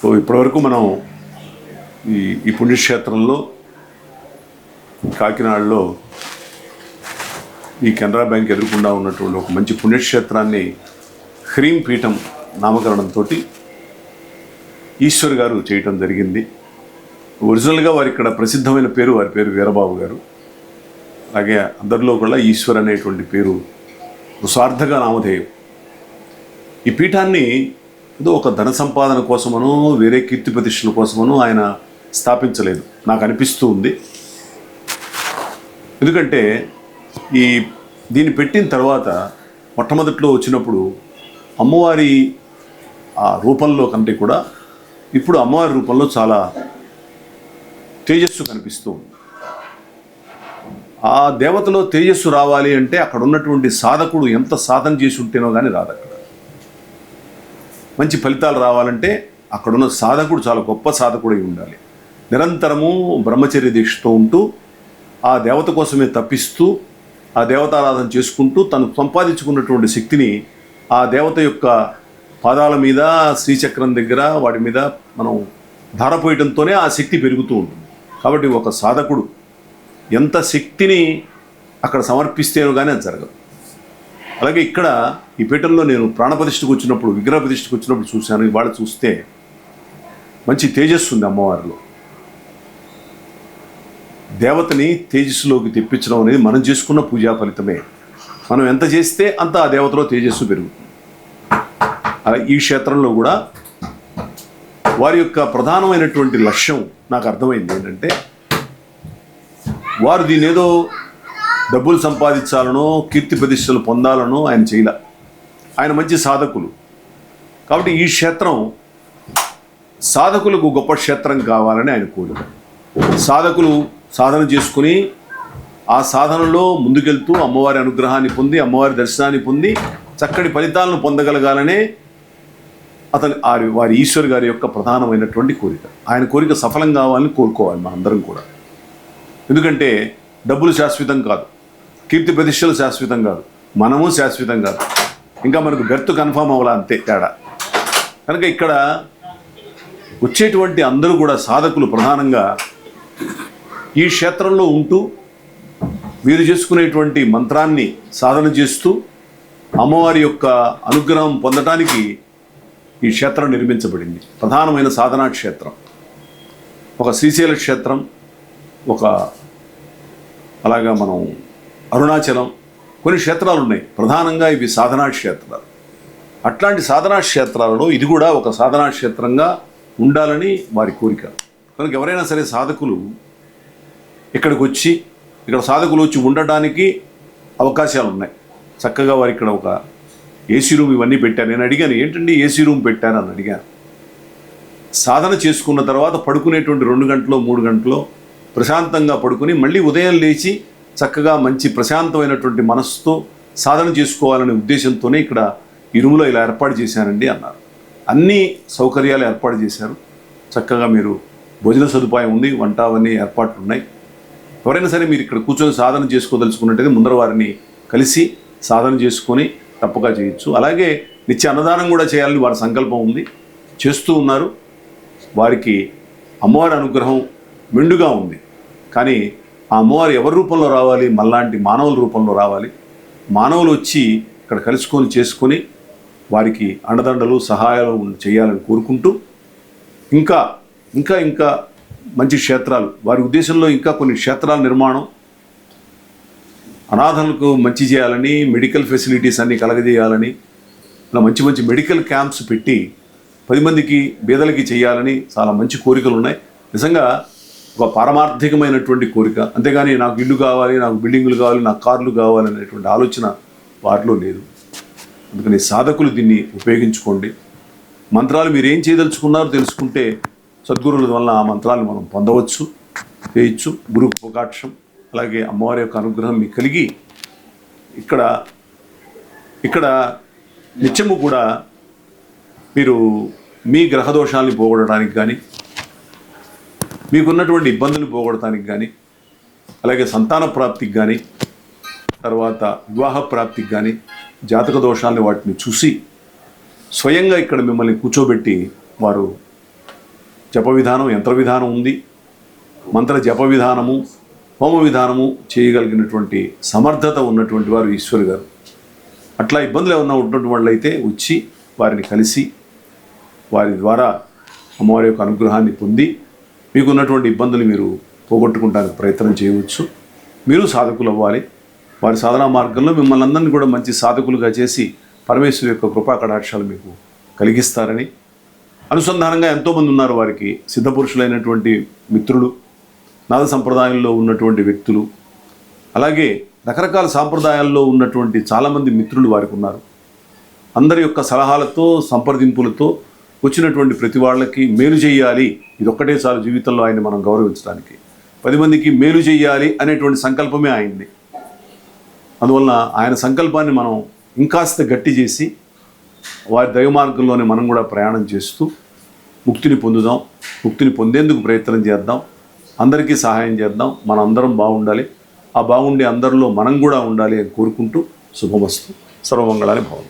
So ఇప్పటివరకు మనం ఈ ఈ పుణ్యక్షేత్రంలో కాకినాడలో ఈ కెనరా బ్యాంక్ ఎదుర్కొండా ఉన్నటువంటి ఒక మంచి పుణ్యక్షేత్రాన్ని హ్రీం పీఠం నామకరణంతో ఈశ్వర్ గారు చేయటం జరిగింది. ఒరిజినల్గా వారి ఇక్కడ ప్రసిద్ధమైన పేరు వారి పేరు వీరబాబు గారు. అలాగే అందరిలో కూడా ఈశ్వర్ అనేటువంటి పేరు స్వార్థగా నామధేయం. ఈ పీఠాన్ని ఏదో ఒక ధన సంపాదన కోసమనో వేరే కీర్తి ప్రతిష్టల కోసమనో ఆయన స్థాపించలేదు. నాకు అనిపిస్తూ ఉంది. ఎందుకంటే ఈ దీన్ని పెట్టిన తర్వాత మొట్టమొదట్లో వచ్చినప్పుడు అమ్మవారి ఆ రూపంలో కంటే కూడా ఇప్పుడు అమ్మవారి రూపంలో చాలా తేజస్సు కనిపిస్తూ ఉంది. ఆ దేవతలో తేజస్సు రావాలి అంటే అక్కడ ఉన్నటువంటి సాధకుడు ఎంత సాధన చేసి ఉంటేనో కానీ రాదు అక్కడ మంచి ఫలితాలు రావాలంటే అక్కడున్న సాధకుడు చాలా గొప్ప సాధకుడై ఉండాలి. నిరంతరము బ్రహ్మచర్య దీక్షతో ఉంటూ ఆ దేవత కోసమే తప్పిస్తూ ఆ దేవతారాధన చేసుకుంటూ తను సంపాదించుకున్నటువంటి శక్తిని ఆ దేవత యొక్క పాదాల మీద శ్రీచక్రం దగ్గర వాటి మీద మనం ధారపోయటంతోనే ఆ శక్తి పెరుగుతూ ఉంటుంది. కాబట్టి ఒక సాధకుడు ఎంత శక్తిని అక్కడ సమర్పిస్తేనో కానీ అది జరగదు. అలాగే ఇక్కడ ఈ పీఠంలో నేను ప్రాణప్రతిష్ఠకు వచ్చినప్పుడు విగ్రహ ప్రతిష్ఠకు వచ్చినప్పుడు చూశాను. ఇవాళ చూస్తే మంచి తేజస్సు ఉంది అమ్మవారిలో. దేవతని తేజస్సులోకి తెప్పించడం అనేది మనం చేసుకున్న పూజా ఫలితమే. మనం ఎంత చేస్తే అంత ఆ దేవతలో తేజస్సు పెరుగుతుంది. అలా ఈ క్షేత్రంలో కూడా వారి యొక్క ప్రధానమైనటువంటి లక్ష్యం నాకు అర్థమైంది ఏంటంటే వారు దీని ఏదో డబ్బులు సంపాదించాలనో కీర్తి ప్రతిష్టలు పొందాలనో ఆయన చేయలే. ఆయన మంచి సాధకులు. కాబట్టి ఈ క్షేత్రం సాధకులకు గొప్ప క్షేత్రం కావాలని ఆయన కోరిక సాధకులు సాధన చేసుకుని ఆ సాధనలో ముందుకెళ్తూ అమ్మవారి అనుగ్రహాన్ని పొంది అమ్మవారి దర్శనాన్ని పొంది చక్కటి ఫలితాలను పొందగలగాలనే అతని వారి వారి ఈశ్వర్ గారి యొక్క ప్రధానమైనటువంటి కోరిక. ఆయన కోరిక సఫలం కావాలని కోరుకోవాలి మనందరం కూడా. ఎందుకంటే డబ్బులు శాశ్వతం కాదు. కీర్తి ప్రతిష్టలు శాశ్వతం కాదు. మనము శాశ్వతం కాదు. ఇంకా మనకు బెర్త్ కన్ఫామ్ అవ్వాల అంతే తేడా. కనుక ఇక్కడ వచ్చేటువంటి అందరూ కూడా సాధకులు ప్రధానంగా ఈ క్షేత్రంలో ఉంటూ వీరు చేసుకునేటువంటి మంత్రాన్ని సాధన చేస్తూ అమ్మవారి యొక్క అనుగ్రహం పొందటానికి ఈ క్షేత్రం నిర్మించబడింది. ప్రధానమైన సాధనా క్షేత్రం. ఒక శ్రీశైల క్షేత్రం ఒక అలాగా మనం అరుణాచలం కొన్ని క్షేత్రాలు ఉన్నాయి ప్రధానంగా ఇవి సాధనా క్షేత్రాలు అట్లాంటి సాధనా క్షేత్రాలలో ఇది కూడా ఒక సాధనా క్షేత్రంగా ఉండాలని వారి కోరిక. కనుక ఎవరైనా సరే సాధకులు ఇక్కడికి వచ్చి ఇక్కడ సాధకులు వచ్చి ఉండటానికి అవకాశాలు ఉన్నాయి చక్కగా వారు ఇక్కడ ఒక ఏసీ రూమ్ ఇవన్నీ పెట్టారు. నేను అడిగాను ఏంటండి ఏసీ రూమ్ పెట్టాను అని అడిగాను. సాధన చేసుకున్న తర్వాత పడుకునేటువంటి రెండు గంటలో మూడు గంటలో ప్రశాంతంగా పడుకుని మళ్ళీ ఉదయం లేచి చక్కగా మంచి ప్రశాంతమైనటువంటి మనస్సుతో సాధన చేసుకోవాలనే ఉద్దేశంతోనే ఇక్కడ ఇరుములో ఇలా ఏర్పాటు చేశానండి అన్నారు. అన్ని సౌకర్యాలు ఏర్పాటు చేశారు. చక్కగా మీరు భోజన సదుపాయం ఉంది వంట అవన్నీ ఏర్పాట్లు ఉన్నాయి. ఎవరైనా సరే మీరు ఇక్కడ కూర్చొని సాధన చేసుకోదలుచుకున్నట్టయితే ముందర వారిని కలిసి సాధన చేసుకొని తప్పగా చేయొచ్చు. అలాగే నిత్య అన్నదానం కూడా చేయాలని వారి సంకల్పం ఉంది. చేస్తూ ఉన్నారు. వారికి అమ్మవారి అనుగ్రహం మెండుగా ఉంది. కానీ ఆ అమ్మవారు ఎవరి రూపంలో రావాలి? మళ్ళాంటి మానవుల రూపంలో రావాలి? మానవులు వచ్చి ఇక్కడ కలుసుకొని చేసుకొని వారికి అండదండలు సహాయాలు చేయాలని కోరుకుంటూ ఇంకా ఇంకా ఇంకా మంచి క్షేత్రాలు. వారి ఉద్దేశంలో ఇంకా కొన్ని క్షేత్రాల నిర్మాణం అనాథలకు మంచి చేయాలని మెడికల్ ఫెసిలిటీస్ అన్ని కలగజేయాలని ఇలా మంచి మంచి మెడికల్ క్యాంప్స్ పెట్టి పది మందికి బీదలకి చేయాలని చాలా మంచి కోరికలు ఉన్నాయి. నిజంగా ఒక పారమార్థికమైనటువంటి కోరిక. అంతేగాని నాకు ఇల్లు కావాలి నాకు బిల్డింగులు కావాలి నాకు కార్లు కావాలి అనేటువంటి ఆలోచన వారిలో లేదు. అందుకని సాధకులు దీన్ని ఉపయోగించుకోండి. మంత్రాలు మీరు ఏం చేయదలుచుకున్నారో తెలుసుకుంటే సద్గురువుల వల్ల ఆ మంత్రాలను మనం పొందవచ్చు చేయొచ్చు గురు ఉపకాక్షం అలాగే అమ్మవారి యొక్క అనుగ్రహం మీకు కలిగి ఇక్కడ ఇక్కడ నిత్యము కూడా మీరు మీ గ్రహ దోషాలని పోగొట్టడానికి కానీ మీకున్నటువంటి ఇబ్బందులు పోగొడటానికి కానీ అలాగే సంతాన ప్రాప్తికి కానీ తర్వాత వివాహ ప్రాప్తికి కానీ జాతక దోషాలని వాటిని చూసి స్వయంగా ఇక్కడ మిమ్మల్ని కూర్చోబెట్టి వారు జప విధానం యంత్ర విధానం ఉంది. మంత్ర జప విధానము హోమ విధానము చేయగలిగినటువంటి సమర్థత ఉన్నటువంటి వారు ఈశ్వరు గారు. అట్లా ఇబ్బందులు ఏమన్నా ఉన్నటువంటి వాళ్ళైతే వచ్చి వారిని కలిసి వారి ద్వారా అమ్మవారి యొక్క అనుగ్రహాన్ని పొంది మీకున్నటువంటి ఇబ్బందులు మీరు పోగొట్టుకుంటానికి ప్రయత్నం చేయవచ్చు. మీరు సాధకులు అవ్వాలి. వారి సాధనా మార్గంలో మిమ్మల్ని అందరినీ కూడా మంచి సాధకులుగా చేసి పరమేశ్వరు యొక్క కృపా కటాక్షాలు మీకు కలిగిస్తారని. అనుసంధానంగా ఎంతోమంది ఉన్నారు వారికి. సిద్ధపురుషులైనటువంటి మిత్రులు నాద సంప్రదాయంలో ఉన్నటువంటి వ్యక్తులు అలాగే రకరకాల సాంప్రదాయాల్లో ఉన్నటువంటి చాలామంది మిత్రులు వారికి ఉన్నారు. అందరి యొక్క సలహాలతో సంప్రదింపులతో వచ్చినటువంటి ప్రతి వాళ్ళకి మేలు చేయాలి. ఇదొక్కటే చాలు జీవితంలో ఆయన్ని మనం గౌరవించడానికి. పది మందికి మేలు చేయాలి అనేటువంటి సంకల్పమే ఆయన్ని అందువలన ఆయన సంకల్పాన్ని మనం ఇంకాస్త గట్టి చేసి వారి దైవమార్గంలోనే మనం కూడా ప్రయాణం చేస్తూ ముక్తిని పొందుదాం ముక్తిని పొందేందుకు ప్రయత్నం చేద్దాం అందరికీ సహాయం చేద్దాం మనం అందరం బాగుండాలి. ఆ బాగుండే అందరిలో మనం కూడా ఉండాలి అని కోరుకుంటూ శుభమస్తు. సర్వమంగళాన్ని భావం